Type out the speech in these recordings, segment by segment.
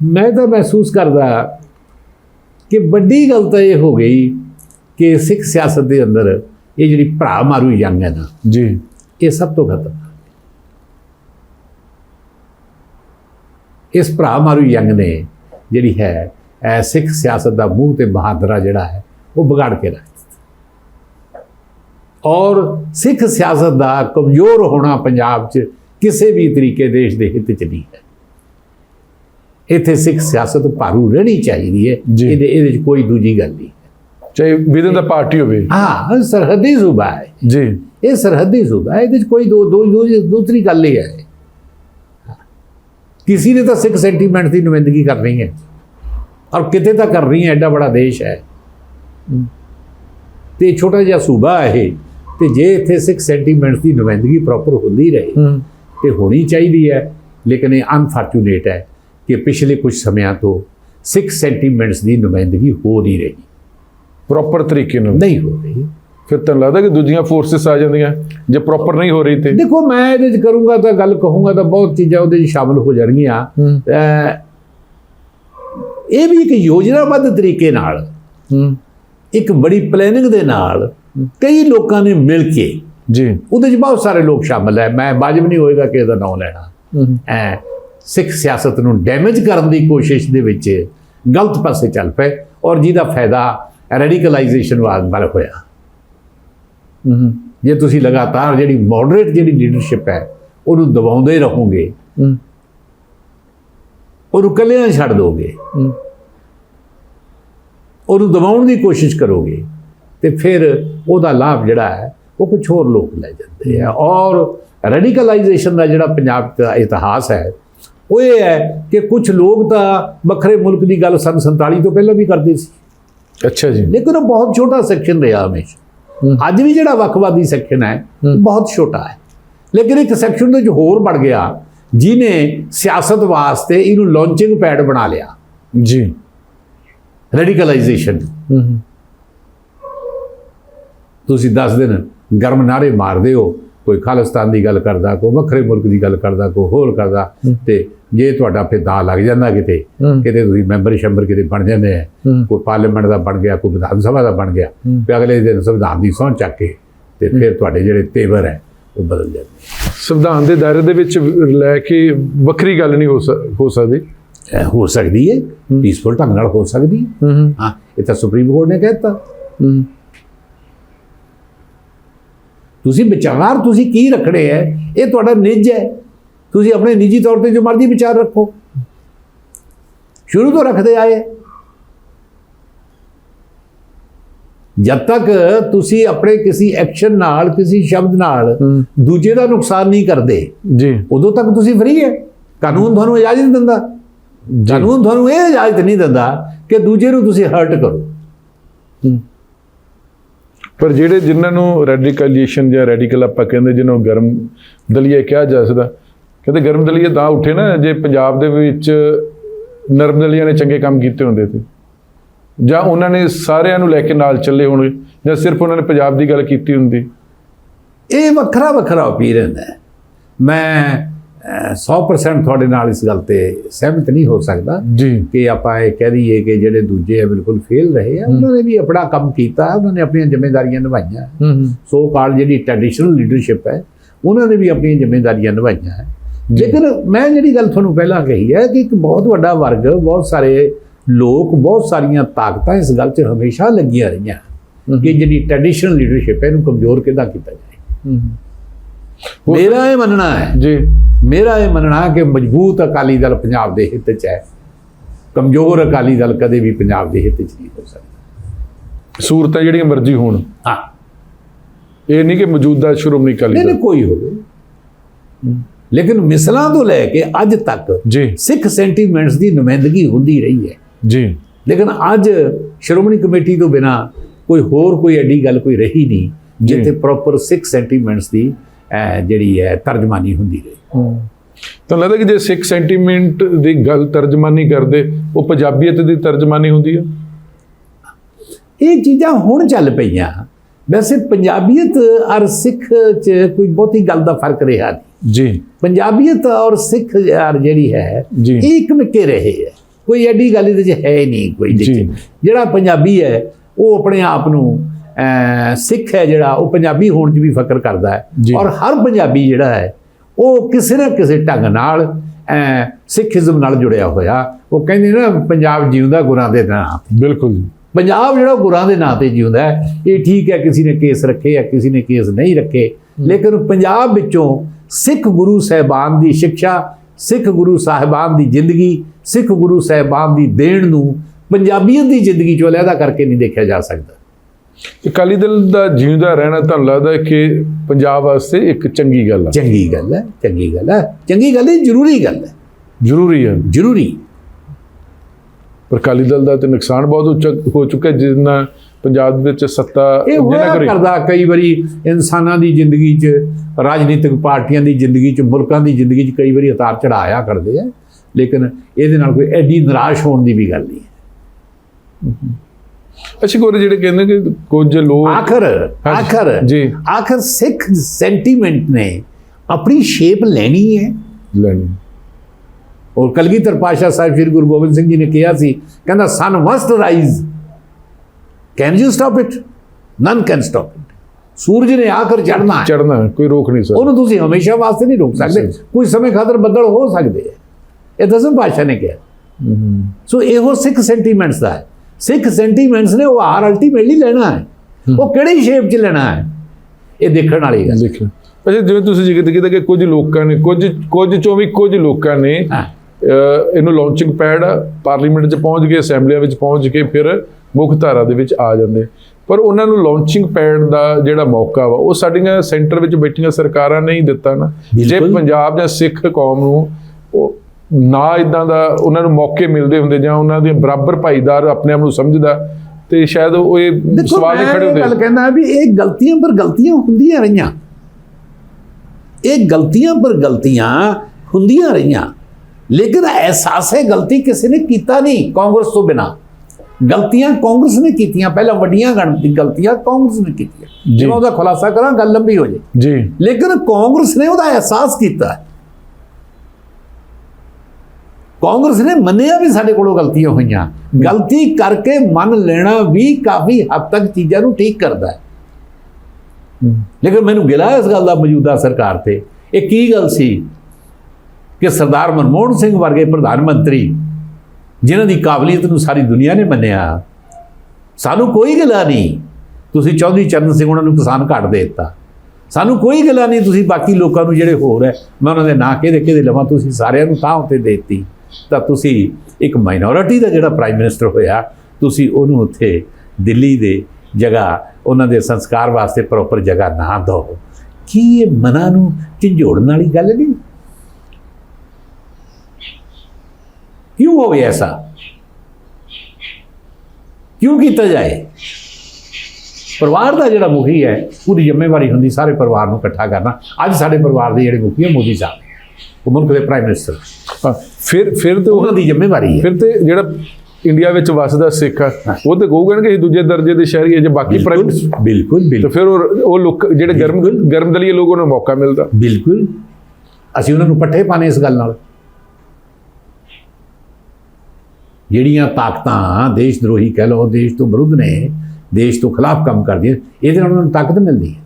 ਮੈਂ ਤਾਂ ਮਹਿਸੂਸ ਕਰਦਾ ਕਿ ਵੱਡੀ ਗੱਲ ਤਾਂ ਇਹ ਹੋ ਗਈ ਕਿ ਸਿੱਖ ਸਿਆਸਤ ਦੇ ਅੰਦਰ ਇਹ ਜਿਹੜੀ ਭਰਾ ਮਾਰੂ ਜੰਗ ਹੈ ਨਾ ਜੀ। ਇਹ ਸਭ ਤੋਂ ਖਤਰਨਾਕ ਇਸ ਭਰਾ ਮਾਰੂ ਜੰਗ ਨੇ ਜਿਹੜੀ ਹੈ ਸਿੱਖ ਸਿਆਸਤ ਦਾ ਮੂੰਹ ਤੇ ਬਹਾਦਰਾ ਜਿਹੜਾ ਹੈ ਉਹ ਵਿਗਾੜ ਕੇ ਰੱਖ ਦਿੱਤਾ। ਔਰ ਸਿੱਖ ਸਿਆਸਤ ਦਾ ਕਮਜ਼ੋਰ ਹੋਣਾ ਪੰਜਾਬ 'ਚ ਕਿਸੇ ਵੀ ਤਰੀਕੇ ਦੇਸ਼ ਦੇ ਹਿੱਤ 'ਚ ਨਹੀਂ ਹੈ। ਇੱਥੇ ਸਿੱਖ ਸਿਆਸਤ ਭਾਰੂ ਰਹਿਣੀ ਚਾਹੀਦੀ ਹੈ। ਇਹਦੇ ਇਹਦੇ 'ਚ ਕੋਈ ਦੂਜੀ ਗੱਲ ਨਹੀਂ। ਚਾਹੇ ਵਿਦਨ ਦਾ ਪਾਰਟੀ ਹੋਵੇ। ਹਾਂ ਸਰਹੱਦੀ ਸੂਬਾ ਹੈ। ਜੀ। ਇਹ ਸਰਹੱਦੀ ਸੂਬਾ ਹੈ ਇਹਦੇ 'ਚ ਕੋਈ ਦੋ ਦੋ ਦੂਸਰੀ ਗੱਲ ਹੀ ਹੈ। ਕਿਸੇ ਨੇ ਤਾਂ ਸਿੱਖ ਸੈਂਟੀਮੈਂਟ ਦੀ ਨੁਮਾਇੰਦਗੀ ਕਰਨੀ ਹੈ। ਔਰ ਕਿਤੇ ਤਾਂ ਕਰਨੀ ਹੈ ਐਡਾ ਬੜਾ ਦੇਸ਼ ਹੈ। ਤੇ ਛੋਟਾ ਜਿਹਾ ਸੂਬਾ ਹੈ ਤੇ ਜੇ ਇੱਥੇ ਸਿੱਖ ਸੈਂਟੀਮੈਂਟਸ ਦੀ ਨੁਮਾਇੰਦਗੀ ਪ੍ਰੋਪਰ ਹੁੰਦੀ ਰਹੇ ਤੇ ਹੋਣੀ ਚਾਹੀਦੀ ਹੈ ਲੇਕਿਨ ਇਹ ਅਨਫੋਰਚੂਨੇਟ ਹੈ। ਕਿ ਪਿਛਲੇ ਕੁਝ ਸਮਿਆਂ ਤੋਂ ਸਿੱਖ ਸੈਂਟੀਮੈਂਟਸ ਦੀ ਨੁਮਾਇੰਦਗੀ ਹੋ ਨਹੀਂ ਰਹੀ। ਪ੍ਰੋਪਰ ਤਰੀਕੇ ਨਾਲ। ਨਹੀਂ ਹੋ ਰਹੀ। ਫਿਰ ਤਾਂ ਲੱਗਦਾ ਕਿ ਦੂਜੀਆਂ ਫੋਰਸਸ ਆ ਜਾਂਦੀਆਂ ਜੇ ਪ੍ਰੋਪਰ ਨਹੀਂ ਹੋ ਰਹੀ ਤੇ? ਦੇਖੋ ਮੈਂ ਇਹਦੇ ਚ ਕਰੂੰਗਾ ਤਾਂ ਗੱਲ ਕਹੂੰਗਾ ਤਾਂ ਬਹੁਤ ਚੀਜ਼ਾਂ ਉਹਦੇ ਚ ਸ਼ਾਮਲ ਹੋ ਜਾਣਗੀਆਂ। ਇਹ ਵੀ ਇੱਕ ਯੋਜਨਾਬੱਧ ਤਰੀਕੇ ਨਾਲ ਇੱਕ ਬੜੀ ਪਲੈਨਿੰਗ ਦੇ ਨਾਲ ਕਈ ਲੋਕਾਂ ਨੇ ਮਿਲ ਕੇ ਜੀ। ਉਹਦੇ ਚ ਬਹੁਤ ਸਾਰੇ ਲੋਕ ਸ਼ਾਮਲ ਹੈ। ਮੈਂ ਵਾਜਬ ਨਹੀਂ ਹੋਏਗਾ ਕਿ ਇਹਦਾ ਨਾਮ ਲੈਣਾ। ਐ। ਸਿੱਖ ਸਿਆਸਤ ਨੂੰ ਡੈਮੇਜ ਕਰਨ ਦੀ ਕੋਸ਼ਿਸ਼ ਦੇ ਵਿੱਚ ਗਲਤ ਪਾਸੇ ਚੱਲ ਪਏ ਔਰ ਜਿਹਦਾ ਫਾਇਦਾ ਰੈਡੀਕਲਾਈਜੇਸ਼ਨ ਵਾਦ ਵੱਲ ਹੋਇਆ। ਜੇ ਤੁਸੀਂ ਲਗਾਤਾਰ ਜਿਹੜੀ ਮੋਡਰੇਟ ਜਿਹੜੀ ਲੀਡਰਸ਼ਿਪ ਹੈ ਉਹਨੂੰ ਦਬਾਉਂਦੇ ਰਹੋਗੇ ਉਹਨੂੰ ਕੱਲਿਆਂ ਛੱਡ ਦੋਗੇ। ਉਹਨੂੰ ਦਬਾਉਣ ਦੀ ਕੋਸ਼ਿਸ਼ ਕਰੋਗੇ ਤੇ ਫਿਰ ਉਹਦਾ ਲਾਭ ਜਿਹੜਾ ਹੈ ਉਹ ਕੁਝ ਹੋਰ ਲੋਕ ਲੈ ਜਾਂਦੇ ਆ। ਔਰ ਰੈਡੀਕਲਾਈਜੇਸ਼ਨ ਦਾ ਜਿਹੜਾ ਪੰਜਾਬ ਦਾ ਇਤਿਹਾਸ ਹੈ ਉਹ ਇਹ ਹੈ ਕਿ ਕੁਝ ਲੋਕ ਤਾਂ ਵੱਖਰੇ ਮੁਲਕ ਦੀ ਗੱਲ ਸੰਨ 47 ਤੋਂ ਪਹਿਲਾਂ ਵੀ ਕਰਦੇ ਸੀ। ਅੱਛਾ ਜੀ। ਲੇਕਿਨ ਉਹ ਬਹੁਤ ਛੋਟਾ ਸੈਕਸ਼ਨ ਰਿਹਾ ਹਮੇਸ਼ਾ। ਅੱਜ ਵੀ ਜਿਹੜਾ ਵੱਖਵਾਦੀ ਸੈਕਸ਼ਨ ਹੈ। ਬਹੁਤ ਛੋਟਾ ਹੈ। ਲੇਕਿਨ ਇੱਕ ਸੈਕਸ਼ਨ ਦੇ ਵਿੱਚ ਹੋਰ ਵੜ ਗਿਆ ਜਿਨੇ ਸਿਆਸਤ ਵਾਸਤੇ ਇਹਨੂੰ ਲਾਂਚਿੰਗ ਪੈਡ ਬਣਾ ਲਿਆ। ਜੀ। ਰੈਡੀਕਲਾਈਜੇਸ਼ਨ ਤੁਸੀਂ 10 ਦਿਨ ਗਰਮ ਨਾਰੇ ਮਾਰਦੇ ਹੋ। ਕੋਈ ਖਾਲਿਸਤਾਨ ਦੀ ਗੱਲ ਕਰਦਾ ਕੋਈ ਵੱਖਰੇ ਮੁਲਕ ਦੀ ਗੱਲ ਕਰਦਾ ਕੋਈ ਹੋਰ ਕਰਦਾ। ਤੇ ਜੇ ਤੁਹਾਡਾ ਫਿਰ ਦਾ ਲੱਗ ਜਾਂਦਾ ਕਿਤੇ। ਕਿਤੇ ਤੁਸੀਂ ਮੈਂਬਰ ਸ਼ੰਬਰ ਕਿਤੇ ਬਣ ਜਾਂਦੇ ਆ ਕੋਈ ਪਾਰਲੀਮੈਂਟ ਦਾ ਬਣ ਗਿਆ ਕੋਈ ਵਿਧਾਨ ਸਭਾ ਦਾ ਬਣ ਗਿਆ। ਤੇ ਅਗਲੇ ਦਿਨ ਸੰਵਿਧਾਨ ਦੀ ਸਹੁੰ ਚੱਕ ਕੇ ਤੇ ਫਿਰ ਤੁਹਾਡੇ ਜਿਹੜੇ ਤੇਵਰ ਹੈ ਉਹ ਬਦਲ ਜਾਂਦੇ ਸੰਵਿਧਾਨ ਦੇ ਦਾਇਰੇ ਦੇ ਵਿੱਚ ਲੈ ਕੇ ਵੱਖਰੀ ਗੱਲ ਨਹੀਂ ਹੋ ਸਕ- ਹੋ ਸਕਦੀ। ਹੋ ਸਕਦੀ ਹੈ। ਪੀਸਫੁਲ ਢੰਗ ਨਾਲ ਹੋ ਸਕਦੀ ਹੈ ਹੂੰ। ਇਹ ਤਾਂ ਸੁਪਰੀਮ ਕੋਰਟ ਨੇ ਕਹਿਤਾ ਤੁਸੀਂ ਵਿਚਾਰ ਤੁਸੀਂ ਕੀ ਰੱਖਣੇ ਹੈ ਇਹ ਤੁਹਾਡਾ ਨਿੱਜ ਹੈ ਤੁਸੀਂ ਆਪਣੇ ਨਿੱਜੀ ਤੌਰ ਤੇ ਜੋ ਮਰਜ਼ੀ ਵਿਚਾਰ ਰੱਖੋ। ਸ਼ੁਰੂ ਤੋਂ ਰੱਖਦੇ ਆਏ। ਜਦ ਤੱਕ ਤੁਸੀਂ ਆਪਣੇ ਕਿਸੇ ਐਕਸ਼ਨ ਨਾਲ ਕਿਸੇ ਸ਼ਬਦ ਨਾਲ ਦੂਜੇ ਦਾ ਨੁਕਸਾਨ ਨਹੀਂ ਕਰਦੇ ਜੀ। ਉਦੋਂ ਤੱਕ ਤੁਸੀਂ ਫ੍ਰੀ ਹੈ ਕਾਨੂੰਨ ਤੁਹਾਨੂੰ ਇਜਾਜ਼ਤ ਨਹੀਂ ਦਿੰਦਾ। ਕਾਨੂੰਨ ਤੁਹਾਨੂੰ ਇਹ ਇਜਾਜ਼ਤ ਨਹੀਂ ਦਿੰਦਾ ਕਿ ਦੂਜੇ ਨੂੰ ਤੁਸੀਂ ਹਰਟ ਕਰੋ। ਪਰ ਜਿਹੜੇ ਜਿਨ੍ਹਾਂ ਨੂੰ ਰੈਡੀਕਲਾਈਜੇਸ਼ਨ ਜਾਂ ਰੈਡੀਕਲ ਆਪਾਂ ਕਹਿੰਦੇ, ਜਿਹਨੂੰ ਗਰਮ ਦਲੀਆ ਕਿਹਾ ਜਾ ਸਕਦਾ, ਕਹਿੰਦੇ ਗਰਮ ਦਲੀਆ ਤਾਂ ਉੱਠੇ ਨਾ, ਜੇ ਪੰਜਾਬ ਦੇ ਵਿੱਚ ਨਰਮ ਦਲੀਆ ਨੇ ਚੰਗੇ ਕੰਮ ਕੀਤੇ ਹੁੰਦੇ ਤੇ। ਜਾਂ ਉਹਨਾਂ ਨੇ ਸਾਰਿਆਂ ਨੂੰ ਲੈ ਕੇ ਨਾਲ ਚੱਲੇ ਹੋਣਗੇ, ਜਾਂ ਸਿਰਫ ਉਹਨਾਂ ਨੇ ਪੰਜਾਬ ਦੀ ਗੱਲ ਕੀਤੀ ਹੁੰਦੀ। ਇਹ ਵੱਖਰਾ ਵੱਖਰਾ ਓਪੀਨੀਅਨ ਹੈ। ਮੈਂ 100% ਤੁਹਾਡੇ ਨਾਲ ਇਸ ਗੱਲ ਤੇ ਸਹਿਮਤ ਨਹੀਂ ਹੋ ਸਕਦਾ ਕਿ ਆਪਾਂ ਇਹ ਕਹਿ ਦਈਏ ਕਿ ਜਿਹੜੇ ਦੂਜੇ ਆ ਬਿਲਕੁਲ ਫੇਲ ਰਹੇ ਆ ਉਹਨਾਂ ਨੇ ਵੀ ਆਪਣਾ ਕੰਮ ਕੀਤਾ ਉਹਨਾਂ ਨੇ ਆਪਣੀਆਂ ਜ਼ਿੰਮੇਵਾਰੀਆਂ ਨਿਭਾਈਆਂ। ਸੋ ਕਾਲ ਜਿਹੜੀ ਟ੍ਰੈਡੀਸ਼ਨਲ ਲੀਡਰਸ਼ਿਪ ਹੈ ਉਹਨਾਂ ਨੇ ਵੀ ਆਪਣੀਆਂ ਜ਼ਿੰਮੇਵਾਰੀਆਂ ਨਿਭਾਈਆਂ ਹੈ। ਲੇਕਿਨ ਮੈਂ ਜਿਹੜੀ ਗੱਲ ਤੁਹਾਨੂੰ ਪਹਿਲਾਂ ਕਹੀ ਹੈ ਕਿ ਇੱਕ ਬਹੁਤ ਵੱਡਾ ਵਰਗ ਬਹੁਤ ਸਾਰੇ ਲੋਕ ਬਹੁਤ ਸਾਰੀਆਂ ਤਾਕਤਾਂ ਇਸ ਗੱਲ 'ਚ ਹਮੇਸ਼ਾ ਲੱਗੀਆਂ ਰਹੀਆਂ। ਕਿ ਜਿਹੜੀ ਟ੍ਰੈਡੀਸ਼ਨਲ ਲੀਡਰਸ਼ਿਪ ਹੈ ਇਹਨੂੰ ਕਮਜ਼ੋਰ ਕਿੱਦਾਂ ਕੀਤਾ ਜਾਏ। ਮੇਰਾ ਇਹ ਮੰਨਣਾ ਹੈ ਜੀ। ਮੇਰਾ ਇਹ ਮੰਨਣਾ ਕਿ ਮਜ਼ਬੂਤ ਅਕਾਲੀ ਦਲ ਪੰਜਾਬ ਦੇ ਹਿੱਤ 'ਚ ਹੈ। ਕਮਜ਼ੋਰ ਅਕਾਲੀ ਦਲ ਕਦੇ ਵੀ ਪੰਜਾਬ ਦੇ ਹਿੱਤ 'ਚ ਨਹੀਂ ਹੋ ਸਕਦਾ। ਸੂਰਤਾਂ ਜਿਹੜੀਆਂ ਮਰਜ਼ੀ ਹੋਣ। ਹਾਂ। ਇਹ ਨਹੀਂ ਕਿ ਮੌਜੂਦਾ ਸ਼੍ਰੋਮਣੀ ਅਕਾਲੀ ਨਹੀਂ ਦਲ। ਨਹੀਂ ਕੋਈ ਹੋਵੇ। ਲੇਕਿਨ ਮਿਸਲਾਂ ਤੋਂ ਲੈ ਕੇ ਅੱਜ ਤੱਕ ਜੀ। ਸਿੱਖ ਸੈਂਟੀਮੈਂਟਸ ਦੀ ਨੁਮਾਇੰਦਗੀ ਹੁੰਦੀ ਰਹੀ ਹੈ। ਜੀ। ਲੇਕਿਨ ਅੱਜ ਸ਼੍ਰੋਮਣੀ ਕਮੇਟੀ ਤੋਂ ਬਿਨਾ ਕੋਈ ਹੋਰ ਕੋਈ ਐਡੀ ਗੱਲ ਕੋਈ ਰਹੀ ਨਹੀਂ। ਜਿੱਥੇ ਪ੍ਰੋਪਰ ਸਿੱਖ ਸੈਂਟੀਮੈਂਟਸ ਦੀ ਜਿਹੜੀ ਹੈ ਤਰਜਮਾਨੀ ਹੁੰਦੀ ਰਹੀ। ਤਾਂ ਲੱਗਦਾ ਕਿ ਜੇ ਸਿੱਖ ਸੈਂਟੀਮੈਂਟ ਦੀ ਗੱਲ ਤਰਜਮਾਨੀ ਕਰਦੇ ਉਹ ਪੰਜਾਬੀਅਤ ਦੀ ਤਰਜਮਾਨੀ ਹੁੰਦੀ ਹੈ ਇਹ ਚੀਜ਼ਾਂ ਹੁਣ ਚੱਲ ਪਈਆਂ। ਵੈਸੇ ਪੰਜਾਬੀਅਤ ਔਰ ਸਿੱਖ 'ਚ ਕੋਈ ਬਹੁਤੀ ਗੱਲ ਦਾ ਫ਼ਰਕ ਰਿਹਾ ਨਹੀਂ। ਜੀ। ਪੰਜਾਬੀਅਤ ਔਰ ਸਿੱਖ ਯਾਰ ਜਿਹੜੀ ਹੈ। ਇਹ ਇੱਕ ਮਿੱਕੇ ਰਹੇ ਹੈ। ਕੋਈ ਐਡੀ ਗੱਲ ਇਹਦੇ 'ਚ ਹੈ ਨਹੀਂ ਕੋਈ। ਜਿਹੜਾ ਪੰਜਾਬੀ ਹੈ ਉਹ ਆਪਣੇ ਆਪ ਨੂੰ ਸਿੱਖ ਹੈ ਜਿਹੜਾ ਉਹ ਪੰਜਾਬੀ ਹੋਣ 'ਚ ਵੀ ਫਖਰ ਕਰਦਾ। ਹੈ। ਔਰ ਹਰ ਪੰਜਾਬੀ ਜਿਹੜਾ ਹੈ ਉਹ ਕਿਸੇ ਨਾ ਕਿਸੇ ਢੰਗ ਨਾਲ ਸਿੱਖੀਜ਼ਮ ਨਾਲ ਜੁੜਿਆ ਹੋਇਆ। ਉਹ ਕਹਿੰਦੇ ਨਾ ਪੰਜਾਬ ਜਿਉਂਦਾ ਗੁਰਾਂ ਦੇ ਨਾਂ ਬਿਲਕੁਲ ਜੀ। ਪੰਜਾਬ ਜਿਹੜਾ ਗੁਰਾਂ ਦੇ ਨਾਂ ਤੇ ਜਿਉਂਦਾ ਹੈ ਇਹ ਠੀਕ ਹੈ ਕਿਸੇ ਨੇ ਕੇਸ ਰੱਖੇ ਆ ਕਿਸੇ ਨੇ ਕੇਸ ਨਹੀਂ ਰੱਖੇ। ਲੇਕਿਨ ਪੰਜਾਬ ਵਿੱਚੋਂ ਸਿੱਖ ਗੁਰੂ ਸਾਹਿਬਾਨ ਦੀ ਸਿੱਖਿਆ ਸਿੱਖ ਗੁਰੂ ਸਾਹਿਬਾਨ ਦੀ ਜ਼ਿੰਦਗੀ ਸਿੱਖ ਗੁਰੂ ਸਾਹਿਬਾਨ ਦੀ ਦੇਣ ਨੂੰ ਪੰਜਾਬੀਅਤ ਦੀ ਜ਼ਿੰਦਗੀ ਚੋਂ ਅਲੱਗਾ ਕਰਕੇ ਨਹੀਂ ਦੇਖਿਆ ਜਾ ਸਕਦਾ। ਅਕਾਲੀ ਦਲ ਦਾ ਜਿਉਂਦਾ ਰਹਿਣਾ ਤੁਹਾਨੂੰ ਲੱਗਦਾ ਹੈ ਕਿ ਪੰਜਾਬ ਵਾਸਤੇ ਇੱਕ ਚੰਗੀ ਗੱਲ ਆ? ਚੰਗੀ ਗੱਲ ਹੈ ਚੰਗੀ ਗੱਲ ਹੈ। ਚੰਗੀ ਗੱਲ ਹੈ ਜ਼ਰੂਰੀ ਗੱਲ ਹੈ। ਜ਼ਰੂਰੀ ਹੈ ਜ਼ਰੂਰੀ। ਪਰ ਅਕਾਲੀ ਦਲ ਦਾ ਤੇ ਨੁਕਸਾਨ ਬਹੁਤ ਉੱਚਾ ਹੋ ਚੁੱਕਾ ਹੈ, ਜਿਸ ਨਾਲ ਪੰਜਾਬ ਵਿੱਚ ਸੱਤਾ ਜਿੰਨਾ ਹੋਇਆ ਕਰੀ ਕਰਦਾ ਕਈ ਵਾਰੀ ਇਨਸਾਨਾਂ ਦੀ ਜ਼ਿੰਦਗੀ 'ਚ ਰਾਜਨੀਤਿਕ ਪਾਰਟੀਆਂ ਦੀ ਜ਼ਿੰਦਗੀ 'ਚ ਮੁਲਕਾਂ ਦੀ ਜ਼ਿੰਦਗੀ 'ਚ ਕਈ ਵਾਰੀ ਉਤਾਰ ਚੜਾਇਆ ਕਰਦੇ ਆ। ਲੇਕਿਨ ਇਹਦੇ ਨਾਲ ਕੋਈ ਐਡੀ ਨਿਰਾਸ਼ ਹੋਣ ਦੀ ਵੀ ਗੱਲ ਨਹੀਂ ਹੈ। ਅੱਛਾ ਕੋਰੇ ਜਿਹੜੇ ਕਹਿੰਦੇ ਕਿ ਕੁਝ ਲੋਕ ਆਖਰ ਆਖਰ ਜੀ। ਆਖਰ ਸਿੱਖ ਸੈਂਟੀਮੈਂਟ ਨੇ ਆਪਣੀ ਸ਼ੇਪ ਲੈਣੀ ਹੈ। ਲੈਣੀ। ਔਰ ਕਲਗੀਧਰ ਪਾਸ਼ਾ ਸਾਹਿਬ ਸ੍ਰੀ ਗੁਰੂ ਗੋਬਿੰਦ ਸਿੰਘ ਜੀ ਨੇ ਕਿਹਾ ਸੀ ਕਹਿੰਦਾ sun must rise can you stop it none can stop it ਸੂਰਜ ਨੇ ਆਖਰ ਚੜਨਾ ਚੜਨਾ ਕੋਈ ਰੋਕ ਨਹੀਂ ਸਕਦਾ। ਉਹਨੂੰ ਤੁਸੀਂ ਹਮੇਸ਼ਾ ਵਾਸਤੇ ਨਹੀਂ ਰੋਕ ਸਕਦੇ। ਕੋਈ ਸਮੇਂ ਖਾਤਰ ਬੱਦਲ ਹੋ ਸਕਦੇ ਹੈ। ਇਹ ਦਸਮ ਪਾਤਸ਼ਾਹ ਨੇ ਕਿਹਾ। ਸੋ ਇਹੋ ਸਿੱਖ ਸੈਂਟੀਮੈਂਟਸ ਦਾ ਹੈ। ਸਿੱਖ ਸੈਂਟੀਮੈਂਟਸ ਨੇ ਉਹ ਹਾਰ ਅਲਟੀਮੇਟਲੀ ਲੈਣਾ ਹੈ। ਉਹ ਕਿਹੜੀ ਸ਼ੇਪ 'ਚ ਲੈਣਾ ਹੈ? ਇਹ ਦੇਖਣ ਵਾਲੀ ਗੱਲ। ਦੇਖਿਓ ਅੱਛਾ ਜਿਵੇਂ ਤੁਸੀਂ ਜ਼ਿਕਰ ਕੀਤਾ ਕਿ ਕੁਝ ਲੋਕਾਂ ਨੇ ਕੁਝ ਕੁਝ ਚੋਂ ਵੀ ਕੁਝ ਲੋਕਾਂ ਨੇ ਇਹਨੂੰ ਲਾਂਚਿੰਗ ਪੈਡ ਪਾਰਲੀਮੈਂਟ 'ਚ ਪਹੁੰਚ ਕੇ ਅਸੈਂਬਲੀਆਂ ਵਿੱਚ ਪਹੁੰਚ ਕੇ ਫਿਰ ਮੁੱਖ ਧਾਰਾ ਦੇ ਵਿੱਚ ਆ ਜਾਂਦੇ। ਪਰ ਉਹਨਾਂ ਨੂੰ ਲਾਂਚਿੰਗ ਪੈਡ ਦਾ ਜਿਹੜਾ ਮੌਕਾ ਵਾ ਉਹ ਸਾਡੀਆਂ ਸੈਂਟਰ ਵਿੱਚ ਬੈਠੀਆਂ ਸਰਕਾਰਾਂ ਨੇ ਹੀ ਦਿੱਤਾ ਨਾ। ਜੇ। ਪੰਜਾਬ ਜਾਂ ਸਿੱਖ ਕੌਮ ਨੂੰ ਉਹ ਨਾ ਇਦਾਂ ਦਾ ਉਹਨਾਂ ਨੂੰ ਮੌਕੇ ਮਿਲਦੇ ਹੁੰਦੇ ਜਾਂ ਉਹਨਾਂ ਦੇ ਬਰਾਬਰ ਭਾਈਦਾਰ ਆਪਣੇ ਆਪ ਨੂੰ ਸਮਝਦਾ ਤੇ ਸ਼ਾਇਦ ਉਹ ਇਹ ਸਵਾਲ ਮੈਂ ਖੜੇ ਇਹ ਗੱਲ ਹੁੰਦੇ ਕਹਿੰਦਾ ਵੀ ਇਹ ਗਲਤੀਆਂ ਪਰ ਗਲਤੀਆਂ ਹੁੰਦੀਆਂ ਰਹੀਆਂ। ਇਹ ਗਲਤੀਆਂ ਪਰ ਗਲਤੀਆਂ ਹੁੰਦੀਆਂ ਰਹੀਆਂ। ਲੇਕਿਨ ਅਹਿਸਾਸੇ ਗਲਤੀ ਕਿਸੇ ਨੇ ਕੀਤਾ ਨਹੀਂ ਕਾਂਗਰਸ ਤੋਂ ਬਿਨਾ। ਗਲਤੀਆਂ ਕਾਂਗਰਸ ਨੇ ਕੀਤੀਆਂ ਪਹਿਲਾਂ ਵੱਡੀਆਂ ਗਲਤੀਆਂ ਕਾਂਗਰਸ ਨੇ ਕੀਤੀਆਂ। ਜੀ। ਜੇ ਮੈਂ ਉਹਦਾ ਖੁਲਾਸਾ ਕਰਾਂ ਗੱਲ ਲੰਬੀ ਹੋ ਜੇ। ਜੀ। ਲੇਕਿਨ ਕਾਂਗਰਸ ਨੇ ਉਹਦਾ ਅਹਿਸਾਸ ਕੀਤਾ। ਹੈ। ਕਾਂਗਰਸ ਨੇ ਮੰਨਿਆ ਵੀ ਸਾਡੇ ਕੋਲੋਂ ਗਲਤੀਆਂ ਹੋਈਆਂ। ਗਲਤੀ ਕਰਕੇ ਮੰਨ ਲੈਣਾ ਵੀ ਕਾਫੀ ਹੱਦ ਤੱਕ ਚੀਜ਼ਾਂ ਨੂੰ ਠੀਕ ਕਰਦਾ ਹੈ। ਲੇਕਿਨ ਮੈਨੂੰ ਗਿਲਾ ਇਸ ਗੱਲ ਦਾ ਮੌਜੂਦਾ ਸਰਕਾਰ ਤੇ। ਇਹ ਕੀ ਗੱਲ ਸੀ ਕਿ ਸਰਦਾਰ ਮਨਮੋਹਨ ਸਿੰਘ ਵਰਗੇ ਪ੍ਰਧਾਨ ਮੰਤਰੀ, ਜਿਨ੍ਹਾਂ ਦੀ ਕਾਬਲੀਅਤ ਨੂੰ ਸਾਰੀ ਦੁਨੀਆ ਨੇ ਮੰਨਿਆ, ਸਾਨੂੰ ਕੋਈ ਗਿਲਾ ਨਹੀਂ। ਤੁਸੀਂ ਚੌਧਰੀ ਚਰਨ ਸਿੰਘ ਉਹਨਾਂ ਨੂੰ ਕਿਸਾਨ ਘਾਟ ਦੇ ਦਿੱਤਾ। ਸਾਨੂੰ ਕੋਈ ਗਿਲਾ ਨਹੀਂ, ਤੁਸੀਂ ਬਾਕੀ ਲੋਕਾਂ ਨੂੰ ਜਿਹੜੇ ਹੋਰ ਹੈ, ਮੈਂ ਉਹਨਾਂ ਦੇ ਨਾਂ ਕਿਹਦੇ ਕਿਹਦੇ ਲਵਾਂ, ਤੁਸੀਂ ਸਾਰਿਆਂ ਨੂੰ ਤਾਂ ਉੱਤੇ ਦੇ ਦਿੱਤੀ। ਤਾਂ ਤੁਸੀਂ ਇੱਕ ਮਾਈਨੋਰਿਟੀ ਦਾ ਜਿਹੜਾ ਪ੍ਰਾਈਮ ਮਿਨਿਸਟਰ ਹੋਇਆ, ਤੁਸੀਂ ਉਹਨੂੰ ਉੱਥੇ ਦਿੱਲੀ ਦੇ ਜਗ੍ਹਾ, ਉਹਨਾਂ ਦੇ ਸੰਸਕਾਰ ਵਾਸਤੇ ਪ੍ਰੋਪਰ ਜਗ੍ਹਾ ਨਾ ਦਿਓ। ਕੀ ਇਹ ਮਨਾਂ ਨੂੰ ਝੰਜੋੜਨ ਵਾਲੀ ਗੱਲ ਨਹੀਂ? ਕਿਉਂ ਹੋਵੇ ਐਸਾ? ਕਿਉਂ ਕੀਤਾ ਜਾਏ? ਪਰਿਵਾਰ ਦਾ ਜਿਹੜਾ ਮੁਖੀ ਹੈ, ਉਹਦੀ ਜ਼ਿੰਮੇਵਾਰੀ ਹੁੰਦੀ ਸਾਰੇ ਪਰਿਵਾਰ ਨੂੰ ਇਕੱਠਾ ਕਰਨਾ। ਅੱਜ ਸਾਡੇ ਪਰਿਵਾਰ ਦੇ ਜਿਹੜੇ ਮੁਖੀ ਹੈ, ਮੋਦੀ ਸਾਹਿਬ। ਉਹ ਮੁਲਕ ਦੇ ਪ੍ਰਾਈਮ ਮਿਨਿਸਟਰ ਫਿਰ ਫਿਰ ਤੇ ਉਹ ਉਹਨਾਂ ਦੀ ਜ਼ਿੰਮੇਵਾਰੀ ਹੈ। ਫਿਰ ਤੇ ਜਿਹੜਾ ਇੰਡੀਆ ਵਿੱਚ ਵਸਦਾ ਸਿੱਖ ਆ ਉਹ ਤੇ ਕਹੂਗਾ ਕਿ ਦੂਜੇ ਦਰਜੇ ਦੇ ਸ਼ਹਿਰੀ ਹੈ ਜੇ ਬਾਕੀ ਪ੍ਰਾਈਮ ਬਿਲਕੁਲ ਬਿਲਕੁਲ। ਫਿਰ ਉਹ ਉਹ ਲੋਕ ਜਿਹੜੇ ਗਰਮ ਗਰਮ ਦਲੀਏ ਲੋਕਾਂ ਨੂੰ ਮੌਕਾ ਮਿਲਦਾ। ਬਿਲਕੁਲ। ਅਸੀਂ ਉਹਨਾਂ ਨੂੰ ਪੱਠੇ ਪਾਣੇ ਇਸ ਗੱਲ ਨਾਲ। ਜਿਹੜੀਆਂ ਤਾਕਤਾਂ ਦੇਸ਼ ਦਰੋਹੀ ਕਹਿ ਲਓ ਦੇਸ਼ ਤੋਂ ਵਿਰੁੱਧ ਨੇ ਦੇਸ਼ ਤੋਂ ਖਿਲਾਫ ਕੰਮ ਕਰਦੀਆਂ ਇਹਦੇ ਨਾਲ ਉਹਨਾਂ ਨੂੰ ਤਾਕਤ ਮਿਲਦੀ ਹੈ।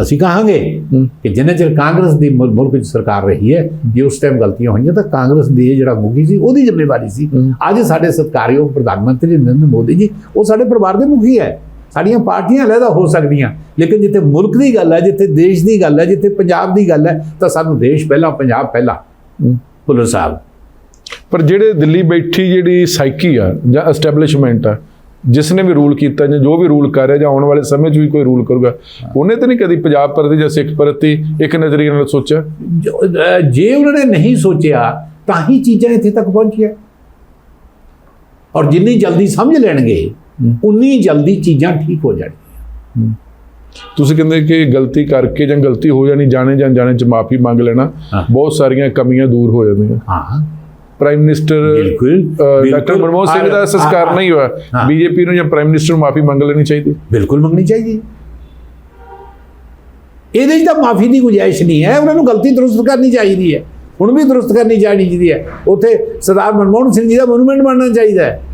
ਅਸੀਂ ਕਹਾਂਗੇ। ਕਿ ਜਿੰਨੇ ਚਿਰ ਕਾਂਗਰਸ ਦੀ ਮੁਲ- ਮੁਲਕ ਵਿੱਚ ਸਰਕਾਰ ਰਹੀ ਹੈ ਜੇ ਉਸ ਟਾਈਮ ਗਲਤੀਆਂ ਹੋਈਆਂ ਤਾਂ ਕਾਂਗਰਸ ਦੀ ਇਹ ਜਿਹੜਾ ਮੁਖੀ ਸੀ ਉਹਦੀ ਜ਼ਿੰਮੇਵਾਰੀ ਸੀ। ਅੱਜ ਸਾਡੇ ਸਤਿਕਾਰਯੋਗ ਪ੍ਰਧਾਨ ਮੰਤਰੀ ਨਰਿੰਦਰ ਮੋਦੀ ਜੀ ਉਹ ਸਾਡੇ ਪਰਿਵਾਰ ਦੇ ਮੁਖੀ ਹੈ। ਸਾਡੀਆਂ ਪਾਰਟੀਆਂ ਅਲੱਗਾ ਹੋ ਸਕਦੀਆਂ ਲੇਕਿਨ ਜਿੱਥੇ ਮੁਲਕ ਦੀ ਗੱਲ ਹੈ ਜਿੱਥੇ ਦੇਸ਼ ਦੀ ਗੱਲ ਹੈ ਜਿੱਥੇ ਪੰਜਾਬ ਦੀ ਗੱਲ ਹੈ ਤਾਂ ਸਾਨੂੰ ਦੇਸ਼ ਪਹਿਲਾਂ ਪੰਜਾਬ ਪਹਿਲਾਂ। ਭੁੱਲਰ ਸਾਹਿਬ। ਪਰ ਜਿਹੜੇ ਦਿੱਲੀ ਬੈਠੀ ਜਿਹੜੀ ਸਾਈਕੀ ਆ ਜਾਂ ਐਸਟੈਬਲਿਸ਼ਮੈਂਟ ਆ ਜਿਸ ਨੇ ਵੀ ਰੂਲ ਕੀਤਾ ਜਾਂ ਜੋ ਵੀ ਰੂਲ ਕਰ ਰਿਹਾ ਜਾਂ ਆਉਣ ਵਾਲੇ ਸਮੇਂ 'ਚ ਵੀ ਕੋਈ ਰੂਲ ਕਰੂਗਾ ਉਹਨੇ ਤਾਂ ਨਹੀਂ ਕਦੀ ਪੰਜਾਬ ਪ੍ਰਤੀ ਜਾਂ ਸਿੱਖ ਪ੍ਰਤੀ ਇੱਕ ਨਜ਼ਰੀਏ ਨਾਲ ਸੋਚਿਆ? ਜੋ- ਉਹਨਾਂ ਨੇ ਨਹੀਂ ਸੋਚਿਆ ਤਾਂ ਹੀ ਚੀਜ਼ਾਂ ਇੱਥੇ ਤੱਕ ਪਹੁੰਚੀਆਂ। ਔਰ ਜਿੰਨੀ ਜਲਦੀ ਸਮਝ ਲੈਣਗੇ ਉਨੀ ਜਲਦੀ ਚੀਜ਼ਾਂ ਠੀਕ ਹੋ ਜਾਣਗੀਆਂ। ਤੁਸੀਂ ਕਹਿੰਦੇ ਕਿ ਗਲਤੀ ਕਰਕੇ ਜਾਂ ਗਲਤੀ ਹੋ ਜਾਣੀ ਜਾਣੇ ਜਾਂ ਜਾਣੇ 'ਚ ਮਾਫੀ ਮੰਗ ਲੈਣਾ। ਬਹੁਤ ਸਾਰੀਆਂ ਕਮੀਆਂ ਦੂਰ ਹੋ ਜਾਂਦੀਆਂ। ਹਾਂ। ਪ੍ਰਾਈਮ ਮਿਨਿਸਟਰ ਬਿਲਕੁਲ ਡਾਕਟਰ। ਮਨਮੋਹਨ ਸਿੰਘ ਦਾ ਸੰਸਕਾਰ ਨਹੀਂ ਹੋਇਆ। ਬੀਜੇਪੀ ਨੂੰ ਜਾਂ ਪ੍ਰਾਈਮ ਮਿਨਿਸਟਰ ਨੂੰ ਮਾਫੀ ਮੰਗ ਲੈਣੀ ਚਾਹੀਦੀ। ਬਿਲਕੁਲ ਮੰਗਣੀ ਚਾਹੀਦੀ। ਹੈ। ਇਹਦੇ 'ਚ ਤਾਂ ਮਾਫੀ ਦੀ ਗੁੰਜਾਇਸ਼ ਨਹੀਂ ਹੈ। ਉਹਨਾਂ ਨੂੰ ਗਲਤੀ ਦਰੁਸਤ ਕਰਨੀ ਚਾਹੀਦੀ ਹੈ। ਹੁਣ ਵੀ ਦਰੁਸਤ ਕਰਨੀ ਚਾਹੀਦੀ ਹੈ। ਉੱਥੇ ਸਰਦਾਰ ਮਨਮੋਹਨ ਸਿੰਘ ਜੀ ਦਾ ਮੋਨੂਮੈਂਟ ਬਣਨਾ ਚਾਹੀਦਾ ਹੈ।